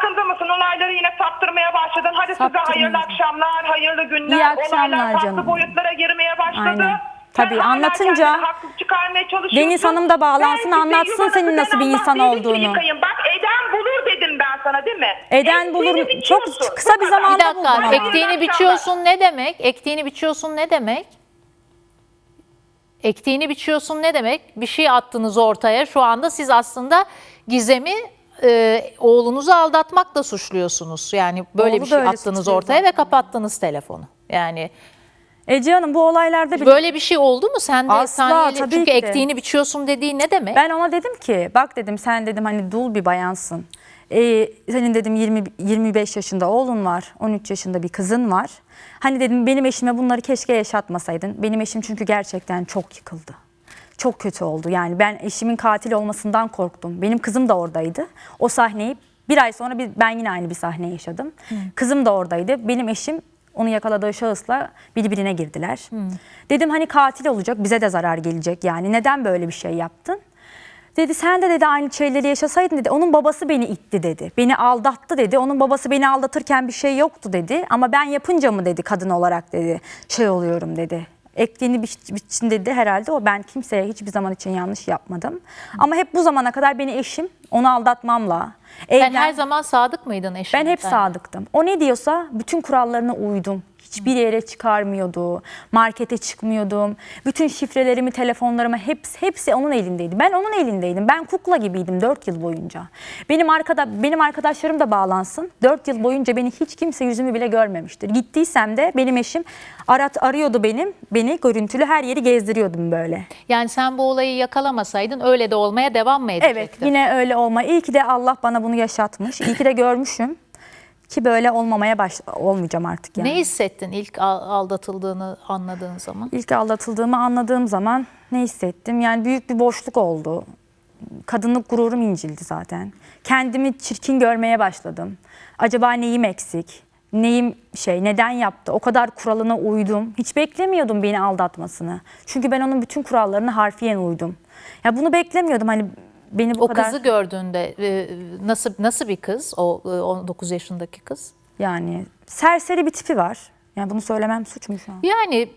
farkında mısın? Olayları yine saptırmaya başladın. Hadi size hayırlı akşamlar, hayırlı günler. İyi akşamlar Olaylar farklı canım. boyutlara girmeye başladı. Aynen. Sen Tabii, hala anlatınca kendini haksız çıkarmaya çalışıyorsun. Deniz Hanım da bağlansın, Ben size anlatsın yuvanızı senin nasıl bir ben insan Allah olduğunu. yıkayın. Bak Eden bulur dedim ben sana değil mi? Eden bulur. Çok biçiyorsun. kısa Bu bir kadar. zamanda Bir dakika buldum ama. ektiğini biçiyorsun ne demek? Ektiğini biçiyorsun ne demek? Ektiğini biçiyorsun ne demek? Bir şey attınız ortaya. Şu anda siz aslında Gizem'i e, oğlunuzu aldatmakla suçluyorsunuz. Yani böyle Oğlu bir da şey öyle attınız suçluyor ortaya ve kapattınız telefonu. Yani Ece Hanım bu olaylarda bile böyle bir şey oldu mu? Sen de Asla, efsaneyeli- tabii çünkü ki ektiğini biçiyorsun dediği ne demek? Ben ona dedim ki bak dedim sen dedim hani dul bir bayansın. Ee, senin dedim 20 25 yaşında oğlun var. 13 yaşında bir kızın var. Hani dedim benim eşime bunları keşke yaşatmasaydın. Benim eşim çünkü gerçekten çok yıkıldı. Çok kötü oldu. Yani ben eşimin katil olmasından korktum. Benim kızım da oradaydı. O sahneyi bir ay sonra bir, ben yine aynı bir sahne yaşadım. Kızım da oradaydı. Benim eşim onu yakaladığı şahısla birbirine girdiler. Dedim hani katil olacak bize de zarar gelecek yani neden böyle bir şey yaptın? Dedi sen de dedi aynı şeyleri yaşasaydın dedi. Onun babası beni itti dedi. Beni aldattı dedi. Onun babası beni aldatırken bir şey yoktu dedi. Ama ben yapınca mı dedi kadın olarak dedi. Şey oluyorum dedi. Ektiğini biç- biçsin dedi herhalde o. Ben kimseye hiçbir zaman için yanlış yapmadım. Ama hep bu zamana kadar beni eşim onu aldatmamla. Sen evlen- her zaman sadık mıydın eşine? ben hep sadıktım. O ne diyorsa bütün kurallarına uydum. Hiçbir yere çıkarmıyordu. Markete çıkmıyordum. Bütün şifrelerimi, telefonlarımı hepsi, hepsi onun elindeydi. Ben onun elindeydim. Ben kukla gibiydim 4 yıl boyunca. Benim arkada benim arkadaşlarım da bağlansın. 4 yıl boyunca beni hiç kimse yüzümü bile görmemiştir. Gittiysem de benim eşim arat arıyordu benim. Beni görüntülü her yeri gezdiriyordum böyle. Yani sen bu olayı yakalamasaydın öyle de olmaya devam mı edecekti? Evet yine öyle olma. İyi ki de Allah bana bunu yaşatmış. İyi ki de görmüşüm. Ki böyle olmamaya baş olmayacağım artık yani. Ne hissettin ilk al- aldatıldığını anladığın zaman? İlk aldatıldığımı anladığım zaman ne hissettim? Yani büyük bir boşluk oldu. Kadınlık gururum incildi zaten. Kendimi çirkin görmeye başladım. Acaba neyim eksik? Neyim şey, neden yaptı? O kadar kuralına uydum. Hiç beklemiyordum beni aldatmasını. Çünkü ben onun bütün kurallarına harfiyen uydum. Ya bunu beklemiyordum hani beni bu O kadar kızı gördüğünde e, nasıl nasıl bir kız? O e, 19 yaşındaki kız. yani serseri bir tipi var. Yani bunu söylemem suç mu şu an? Yani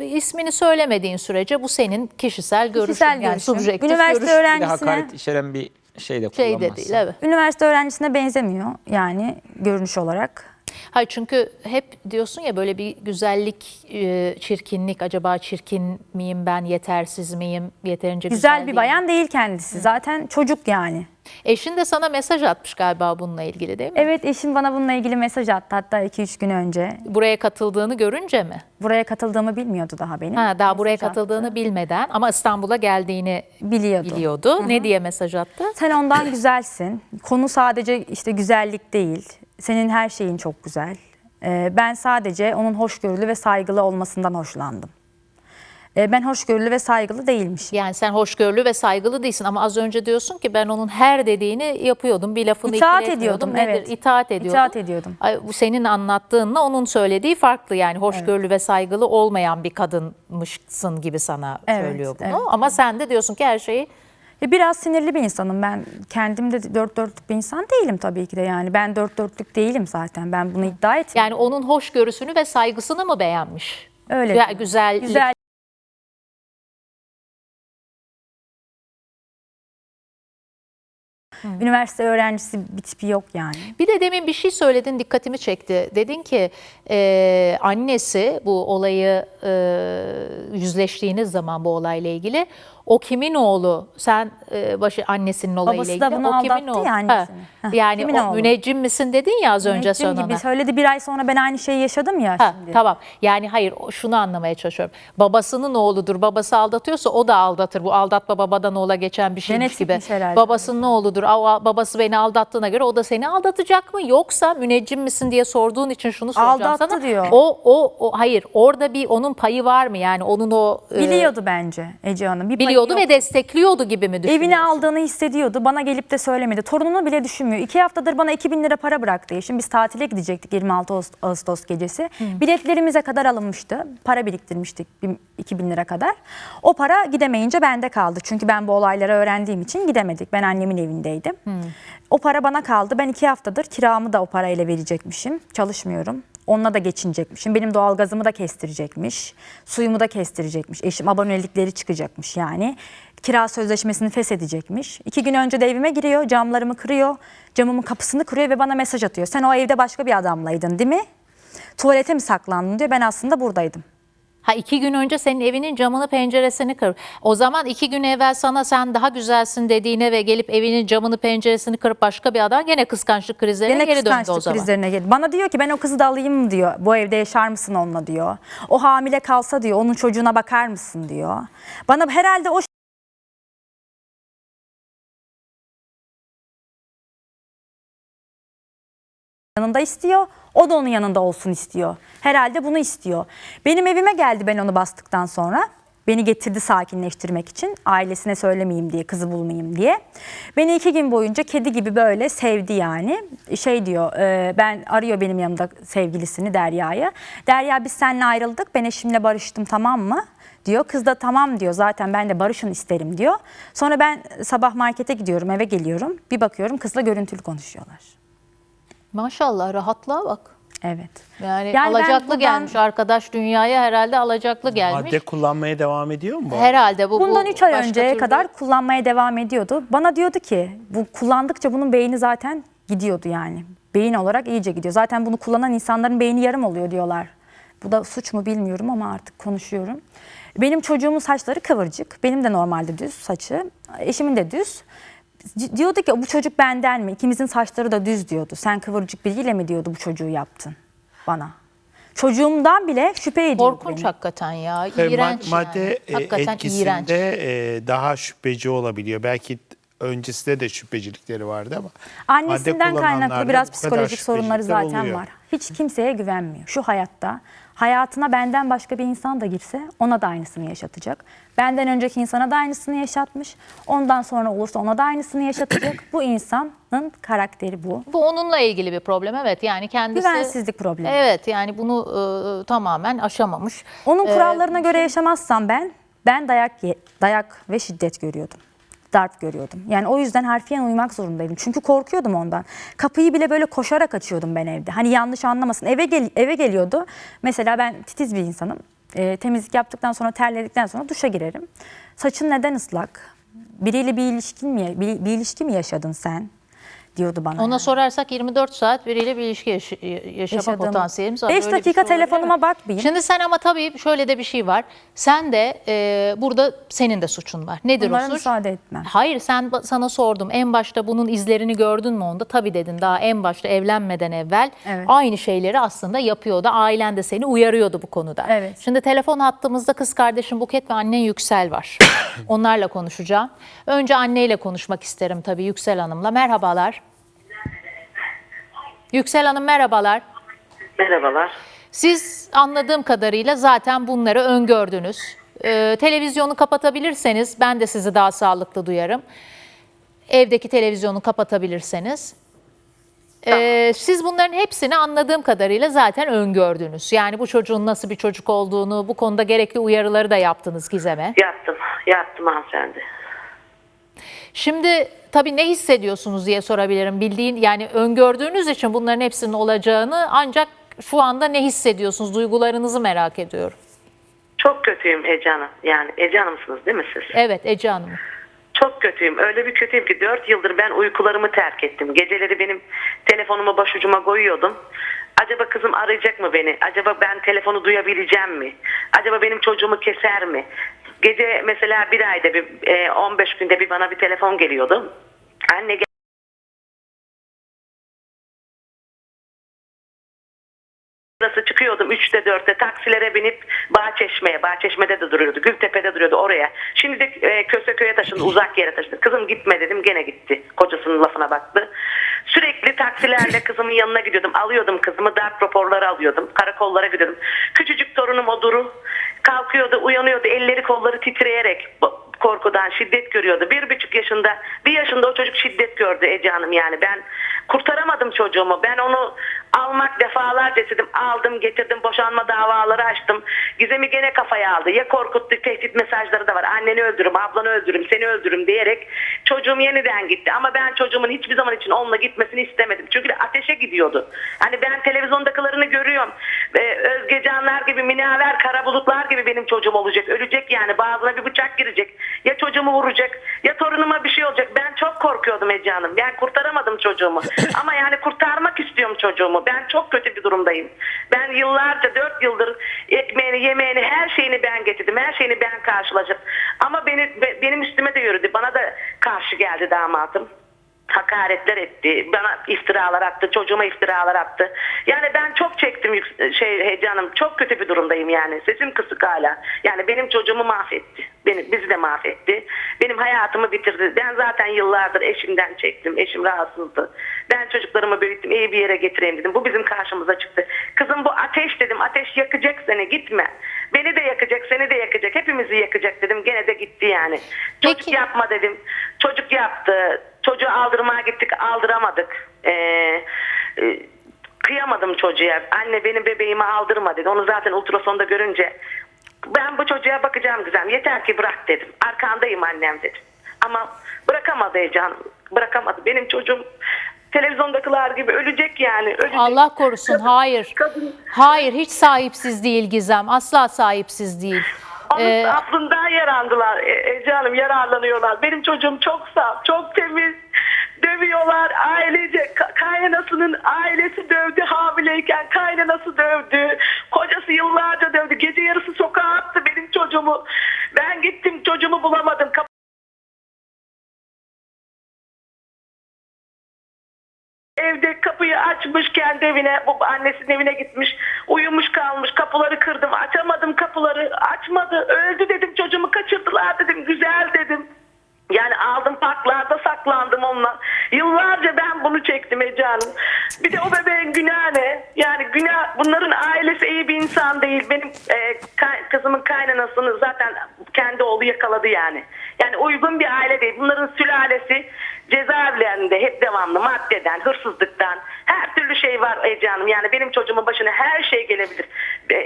ismini söylemediğin sürece bu senin kişisel görüşün. Kişisel yani görüşüm. subjektif Üniversite görüş. Bir de öğrencisine hakaret içeren bir şey de şey kullanmazsa. de değil evet. üniversite öğrencisine benzemiyor yani görünüş olarak. Hayır çünkü hep diyorsun ya böyle bir güzellik, e, çirkinlik. Acaba çirkin miyim ben, yetersiz miyim, yeterince güzel, Güzel bir değilim. bayan değil kendisi. Zaten çocuk yani. Eşin de sana mesaj atmış galiba bununla ilgili değil mi? Evet eşim bana bununla ilgili mesaj attı hatta 2-3 gün önce. Buraya katıldığını görünce mi? Buraya katıldığımı bilmiyordu daha benim. Ha, daha buraya Mesaj attı. katıldığını bilmeden ama İstanbul'a geldiğini biliyordu. biliyordu. Ne diye mesaj attı? Sen ondan güzelsin. Konu sadece işte güzellik değil. Senin her şeyin çok güzel. Ee, ben sadece onun hoşgörülü ve saygılı olmasından hoşlandım. Ee, ben hoşgörülü ve saygılı değilmişim. Yani sen hoşgörülü ve saygılı değilsin ama az önce diyorsun ki ben onun her dediğini yapıyordum. Bir lafını İtaat ediyordum, Nedir? evet. İtaat ediyordum. İtaat ediyordum. Ay, bu senin anlattığınla onun söylediği farklı. Yani hoşgörülü ve saygılı olmayan bir kadınmışsın gibi sana Evet, söylüyor bunu. evet. Ama sen de diyorsun ki her şeyi Ya biraz sinirli bir insanım ben. Kendim de dört dörtlük bir insan değilim tabii ki de yani. Ben dört dörtlük değilim zaten. Ben bunu iddia etmiyorum. yani onun hoşgörüsünü ve saygısını mı beğenmiş? Öyle. Ya, güzel, Güzel Üniversite öğrencisi bir tipi yok yani. Bir de demin bir şey söyledin dikkatimi çekti. Dedin ki e, annesi bu olayı e, yüzleştiğiniz zaman bu olayla ilgili o kimin oğlu? Sen e, başı annesinin olayıyla Babası da ilgili. bunu o kimin aldattı oğlu? ya annesini. Ha, Heh, Yani kimin o oğlu? müneccim misin dedin ya az önce Müneccim sonra. gibi söyledi bir ay sonra ben aynı şeyi yaşadım ya Ha, şimdi. tamam. Yani hayır o- şunu anlamaya çalışıyorum. Babasının oğludur. Babası aldatıyorsa o da aldatır. Bu aldatma babadan oğula geçen bir şeymiş gibi. Genetikmiş herhalde. Babasının oğludur. Babası beni aldattığına göre o da seni aldatacak mı? Yoksa müneccim misin diye sorduğun için şunu soracağım Aldattı sana. diyor. O, o, o hayır orada bir onun payı var mı? Yani onun o e, Biliyordu bence Ece Hanım. Bir payı biliyordu yok. ve destekliyordu gibi mi düşünüyorsun? Evine aldığını hissediyordu. Bana gelip de söylemedi. Torununu bile düşünmüyor. İki haftadır bana 2000 lira para bıraktı eşim. Biz tatile gidecektik 26 Ağustos- gecesi. Biletlerimize kadar alınmıştı. Para biriktirmiştik bir- 2000 lira kadar. O para gidemeyince bende kaldı. Çünkü ben bu olayları öğrendiğim için gidemedik. Ben annemin evindeydim. O para bana kaldı. Ben iki haftadır kiramı da o parayla verecekmişim. Çalışmıyorum. Onunla da geçinecekmişim. Benim doğalgazımı da kestirecekmiş. Suyumu da kestirecekmiş. Eşim abonelikleri çıkacakmış yani. Kira sözleşmesini feshedecekmiş. İki gün önce de evime giriyor. Camlarımı kırıyor. Camımın kapısını kırıyor ve bana mesaj atıyor. Sen o evde başka bir adamlaydın değil mi? Tuvalete mi saklandın diyor. Ben aslında buradaydım. Ha iki gün önce senin evinin camını penceresini kır. O zaman iki gün evvel sana sen daha güzelsin dediğine ve gelip evinin camını penceresini kırıp başka bir adam gene kıskançlık krizlerine Gene geri döndü o kıskançlık zaman. krizlerine geldi. Bana diyor ki ben o kızı da alayım diyor. Bu evde yaşar mısın onunla diyor. O hamile kalsa diyor onun çocuğuna bakar mısın diyor. Bana herhalde o yanında istiyor. O da onun yanında olsun istiyor. Herhalde bunu istiyor. Benim evime geldi ben onu bastıktan sonra. Beni getirdi sakinleştirmek için. Ailesine söylemeyeyim diye, kızı bulmayayım diye. Beni iki gün boyunca kedi gibi böyle sevdi yani. Şey diyor, e, ben arıyor benim yanımda sevgilisini Derya'yı. Derya biz seninle ayrıldık, ben eşimle barıştım tamam mı? diyor. Kız da tamam diyor zaten ben de barışın isterim diyor. Sonra ben sabah markete gidiyorum eve geliyorum. Bir bakıyorum kızla görüntülü konuşuyorlar. Maşallah rahatlığa bak. Evet. Yani, ben alacaklı buradan- gelmiş arkadaş dünyaya herhalde alacaklı gelmiş. Madde kullanmaya devam ediyor mu? bu? Herhalde bu Bundan bu 3 ay önceye türlü- kadar kullanmaya devam ediyordu. Bana diyordu ki bu kullandıkça bunun beyni zaten gidiyordu yani. Beyin olarak iyice gidiyor. Zaten bunu kullanan insanların beyni yarım oluyor diyorlar. Bu da suç mu bilmiyorum ama artık konuşuyorum. Benim çocuğumun saçları kıvırcık. Benim de normalde düz saçı. Eşimin de düz. Diyordu ki bu çocuk benden mi? İkimizin saçları da düz diyordu. Sen kıvırcık biriyle mi diyordu bu çocuğu yaptın bana. Çocuğumdan bile şüphe ediyordu Korkunç beni. hakikaten ya. İğrenç mad- madde yani. e, Hakikaten etkisinde iğrenç. e, daha şüpheci olabiliyor. Belki öncesinde de şüphecilikleri vardı ama. Annesinden kaynaklı biraz psikolojik sorunları zaten oluyor. var. Hiç kimseye güvenmiyor. Şu hayatta hayatına benden başka bir insan da girse ona da aynısını yaşatacak. Benden önceki insana da aynısını yaşatmış. Ondan sonra olursa ona da aynısını yaşatacak. bu insanın karakteri bu. Bu onunla ilgili bir problem evet yani kendisi. Güvensizlik problemi. Evet yani bunu e, tamamen aşamamış. Onun Ee, kurallarına göre yaşamazsam ben, ben dayak dayak ve şiddet görüyordum. Darp görüyordum. Yani o yüzden harfiyen uyumak zorundaydım. Çünkü korkuyordum ondan. Kapıyı bile böyle koşarak açıyordum ben evde. Hani yanlış anlamasın. Eve gel eve geliyordu. Mesela ben titiz bir insanım. Ee, temizlik yaptıktan sonra terledikten sonra duşa girerim. Saçın neden ıslak? Biriyle bir ilişkin mi bir, bir ilişki mi yaşadın sen? Diyordu bana. Ona yani. sorarsak 24 saat biriyle bir ilişki yaş- yaşama Yaşadığım- potansiyelimiz var. Beş Böyle bir dakika şey telefonuma bakmayayım. Şimdi sen ama tabii şöyle de bir şey var. Sen de e, burada senin de suçun var. Nedir Bunlara o suç? müsaade etmem. Hayır sen sana sordum. En başta bunun izlerini gördün mü onda? Tabii dedin. Daha en başta evlenmeden evvel Evet. aynı şeyleri aslında yapıyordu. Ailen de seni uyarıyordu bu konuda. Evet. Şimdi telefon attığımızda kız kardeşim Buket ve annen Yüksel var. Onlarla konuşacağım. Önce anneyle konuşmak isterim tabii Yüksel Hanım'la. Merhabalar. Yüksel Hanım merhabalar. Merhabalar. Siz anladığım kadarıyla zaten bunları öngördünüz. Ee, televizyonu kapatabilirseniz ben de sizi daha sağlıklı duyarım. Evdeki televizyonu kapatabilirseniz. Ee, siz bunların hepsini anladığım kadarıyla zaten öngördünüz. Yani bu çocuğun nasıl bir çocuk olduğunu, bu konuda gerekli uyarıları da yaptınız Gizem'e. Yaptım. Yaptım hanımefendi. Şimdi tabii ne hissediyorsunuz diye sorabilirim. Bildiğin yani öngördüğünüz için bunların hepsinin olacağını ancak şu anda ne hissediyorsunuz? Duygularınızı merak ediyorum. Çok kötüyüm Ece Hanım. Yani Ece Hanım'sınız değil mi siz? Evet Ece Hanım. Çok kötüyüm. Öyle bir kötüyüm ki 4 yıldır ben uykularımı terk ettim. Geceleri benim telefonumu başucuma koyuyordum. Acaba kızım arayacak mı beni? Acaba ben telefonu duyabileceğim mi? Acaba benim çocuğumu keser mi? Gece mesela bir ayda bir e, 15 günde bir bana bir telefon geliyordu. Anne gel- Burası çıkıyordum 3'te 4'te taksilere binip Bağçeşme'ye, Bağçeşme'de de duruyordu, Gültepe'de duruyordu oraya. Şimdi de e, Köseköy'e taşındı, uzak yere taşındı. Kızım gitme dedim, gene gitti. Kocasının lafına baktı. Sürekli taksilerle kızımın yanına gidiyordum, alıyordum kızımı, darp raporları alıyordum, karakollara gidiyordum. Küçücük torunum o Duru, kalkıyordu, uyanıyordu, elleri kolları titreyerek korkudan şiddet görüyordu. Bir buçuk yaşında, bir yaşında o çocuk şiddet gördü Ece Hanım yani. Ben kurtaramadım çocuğumu. Ben onu Almak defalarca istedim. Aldım getirdim boşanma davaları açtım. Gizem'i gene kafaya aldı. Ya korkuttu tehdit mesajları da var. Anneni öldürürüm, ablanı öldürürüm, seni öldürürüm diyerek çocuğum yeniden gitti. Ama ben çocuğumun hiçbir zaman için onunla gitmesini istemedim. Çünkü ateşe gidiyordu. Hani ben televizyondakilerini görüyorum. Ee, Özgecanlar gibi, minaver, kara bulutlar gibi benim çocuğum olacak. Ölecek yani. Bazına bir bıçak girecek. Ya çocuğumu vuracak ya torunuma bir şey olacak. Ben çok korkuyordum Ece Hanım. Ben kurtaramadım çocuğumu. Ama yani kurtarmak istiyorum çocuğumu. Ben çok kötü bir durumdayım. Ben yıllarca, dört yıldır ekmeğini, yemeğini, her şeyini ben getirdim. Her şeyini ben karşıladım. Ama beni, be- benim üstüme de yürüdü. Bana da karşı geldi damadım hakaretler etti. Bana iftiralar attı. Çocuğuma iftiralar attı. Yani ben çok çektim şey heyecanım. Çok kötü bir durumdayım yani. Sesim kısık hala. Yani benim çocuğumu mahvetti. Beni, bizi de mahvetti. Benim hayatımı bitirdi. Ben zaten yıllardır eşimden çektim. Eşim rahatsızdı. Ben çocuklarımı büyüttüm. iyi bir yere getireyim dedim. Bu bizim karşımıza çıktı. Kızım bu ateş dedim. Ateş yakacak seni. Gitme. Beni de yakacak, seni de yakacak. Hepimizi yakacak dedim. Gene de gitti yani. Çocuk Peki. yapma dedim. Çocuk yaptı. Çocuğu aldırmaya gittik aldıramadık. Ee, e, kıyamadım çocuğa. Anne benim bebeğimi aldırma dedi. Onu zaten ultrasonda görünce ben bu çocuğa bakacağım güzel. Yeter ki bırak dedim. Arkandayım annem dedim. Ama bırakamadı Ece Bırakamadı. Benim çocuğum televizyondakiler gibi ölecek yani. Ölecek. Allah korusun. Hayır. kadın- Hayır hiç sahipsiz değil Gizem. Asla sahipsiz değil. Onun Ee, aklından yarandılar. E, Ece Hanım yararlanıyorlar. Benim çocuğum çok saf, çok temiz. Dövüyorlar ailece. Ka- kaynanasının ailesi dövdü hamileyken. Kaynanası dövdü. Kocası yıllarca dövdü. Gece yarısı sokağa attı benim çocuğumu. Ben gittim çocuğumu bulamadım. Evine, bu annesinin evine gitmiş, uyumuş kalmış, kapıları kırdım, açamadım kapıları, açmadı, öldü dedim, çocuğumu kaçırdılar dedim, güzel dedim. Yani aldım parklarda saklandım onunla. Yıllarca ben bunu çektim Ece Hanım. Bir de o bebeğin günahı ne? Yani günah, bunların ailesi iyi bir insan değil. Benim e, kızımın kaynanasını zaten kendi oğlu yakaladı yani. Yani uygun bir aile değil. Bunların sülalesi cezaevlerinde hep devamlı maddeden, hırsızlıktan, her türlü şey var Ece Hanım. Yani benim çocuğumun başına her şey gelebilir.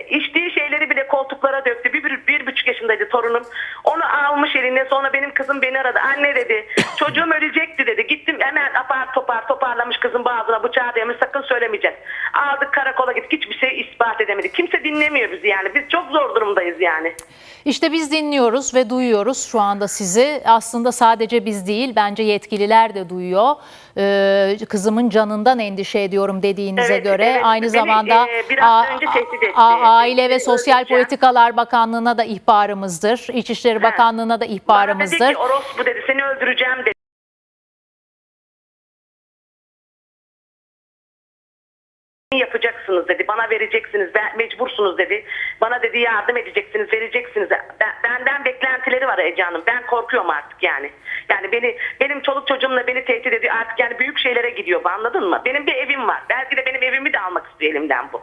İçtiği şeyleri bile koltuklara döktü. Bir, bir, bir buçuk yaşındaydı torunum. Onu almış eline sonra benim kızım beni aradı. Anne dedi çocuğum ölecekti dedi. Gittim hemen apar topar toparlamış kızın boğazına bıçağı dayamış sakın söylemeyeceksin. Aldık karakola gittik hiçbir şey ispat edemedik. Kimse dinlemiyor bizi yani. Biz çok zor durumdayız yani. İşte biz dinliyoruz ve duyuyoruz şu anda sizi. Aslında sadece biz değil, bence yetkililer de duyuyor. Ee, kızımın canından endişe ediyorum dediğinize Evet, göre. evet. Aynı Beni, zamanda e, biraz önce tehdit etti. Aile ve Sosyal öldüreceğim. Politikalar Bakanlığı'na da ihbarımızdır. İçişleri Bakanlığı'na da Bana dedi ihbarımızdır. ki orospu dedi seni öldüreceğim dedi. Yapacaksınız dedi. Bana vereceksiniz. Ben, mecbursunuz dedi. Bana dedi yardım edeceksiniz, vereceksiniz. Ben, benden beklentileri var Ece Hanım. Ben korkuyorum artık yani. Yani beni benim çoluk çocuğumla beni tehdit ediyor. Artık yani büyük şeylere gidiyor anladın mı? Benim bir evim var. Belki de benim evimi de almak istiyor elimden bu.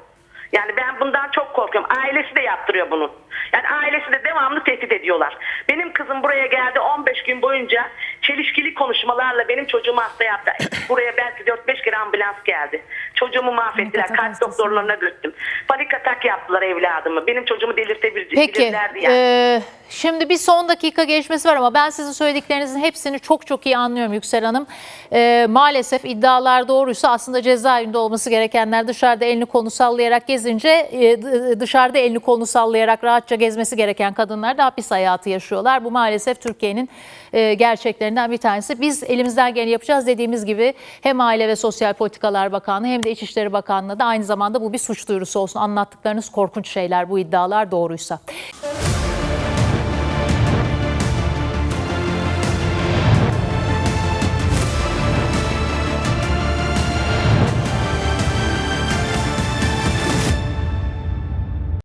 Yani ben bundan çok korkuyorum. Ailesi de yaptırıyor bunu. Yani ailesi de devamlı tehdit ediyorlar. Benim kızım buraya geldi 15 gün boyunca çelişkili konuşmalarla benim çocuğumu hasta yaptı. Buraya belki 4-5 kere ambulans geldi. Çocuğumu mahvettiler. Kalp doktorlarına götürdüm. Panik atak yaptılar evladımı. Benim çocuğumu Peki, delirtebilirlerdi yani. e, şimdi bir son dakika gelişmesi var ama ben sizin söylediklerinizin hepsini çok çok iyi anlıyorum Yüksel Hanım. E, maalesef iddialar doğruysa aslında cezaevinde olması gerekenler dışarıda elini kolunu sallayarak gezince e, dışarıda elini kolunu sallayarak rahatça gezmesi gereken kadınlar da hapis hayatı yaşıyorlar. Bu maalesef Türkiye'nin e, gerçeklerinden bir tanesi. Biz elimizden geleni yapacağız dediğimiz gibi hem Aile ve Sosyal Politikalar Bakanlığı hem de İçişleri Bakanlığı da aynı zamanda bu bir suç duyurusu olsun. Anlattıklarınız korkunç şeyler bu iddialar doğruysa.